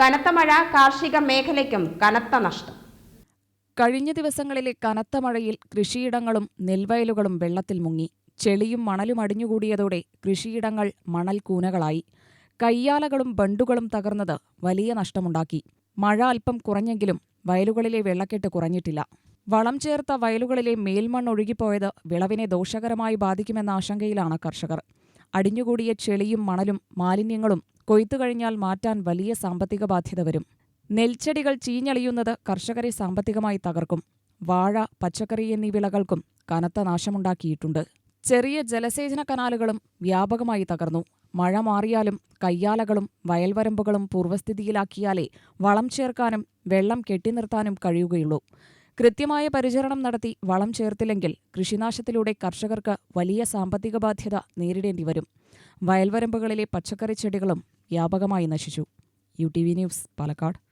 കനത്ത മഴ കാർഷിക മേഖലയ്ക്കും കനത്ത നഷ്ടം. കഴിഞ്ഞ ദിവസങ്ങളിലെ കനത്ത മഴയിൽ കൃഷിയിടങ്ങളും നെൽവയലുകളും വെള്ളത്തിൽ മുങ്ങി. ചെളിയും മണലും അടിഞ്ഞുകൂടിയതോടെ കൃഷിയിടങ്ങൾ മണൽ കൂനകളായി കയ്യാലകളും ബണ്ടുകളും തകർന്നത് വലിയ നഷ്ടമുണ്ടാക്കി. മഴ അല്പം കുറഞ്ഞെങ്കിലും വയലുകളിലെ വെള്ളക്കെട്ട് കുറഞ്ഞിട്ടില്ല. വളം ചേർത്ത വയലുകളിലെ മേൽമണ്ണ് ഒഴുകിപ്പോയത് വിളവിനെ ദോഷകരമായി ബാധിക്കുമെന്ന ആശങ്കയിലാണ് കർഷകർ. അടിഞ്ഞുകൂടിയ ചെളിയും മണലും മാലിന്യങ്ങളും കൊയ്ത്തു കഴിഞ്ഞാൽ മാറ്റാൻ വലിയ സാമ്പത്തിക ബാധ്യത വരും. നെൽച്ചെടികൾ ചീഞ്ഞളിയുന്നത് കർഷകരെ സാമ്പത്തികമായി തകർക്കും. വാഴ പച്ചക്കറി എന്നീ വിളകൾക്കും കനത്ത നാശമുണ്ടാക്കിയിട്ടുണ്ട്. ചെറിയ ജലസേചന കനാലുകളും വ്യാപകമായി തകർന്നു. മഴ മാറിയാലും കയ്യാലകളും വയൽവരമ്പുകളും പൂർവസ്ഥിതിയിലാക്കിയാലേ വളം ചേർക്കാനും വെള്ളം കെട്ടിനിർത്താനും കഴിയുകയുള്ളൂ. കൃത്യമായ പരിചരണം നടത്തി വളം ചേർത്തില്ലെങ്കിൽ കൃഷിനാശത്തിലൂടെ കർഷകർക്ക് വലിയ സാമ്പത്തിക ബാധ്യത നേരിടേണ്ടി വരും വയൽവരമ്പുകളിലെ പച്ചക്കറി ചെടികളും വ്യാപകമായി നശിച്ചു. U T V news Palakkad.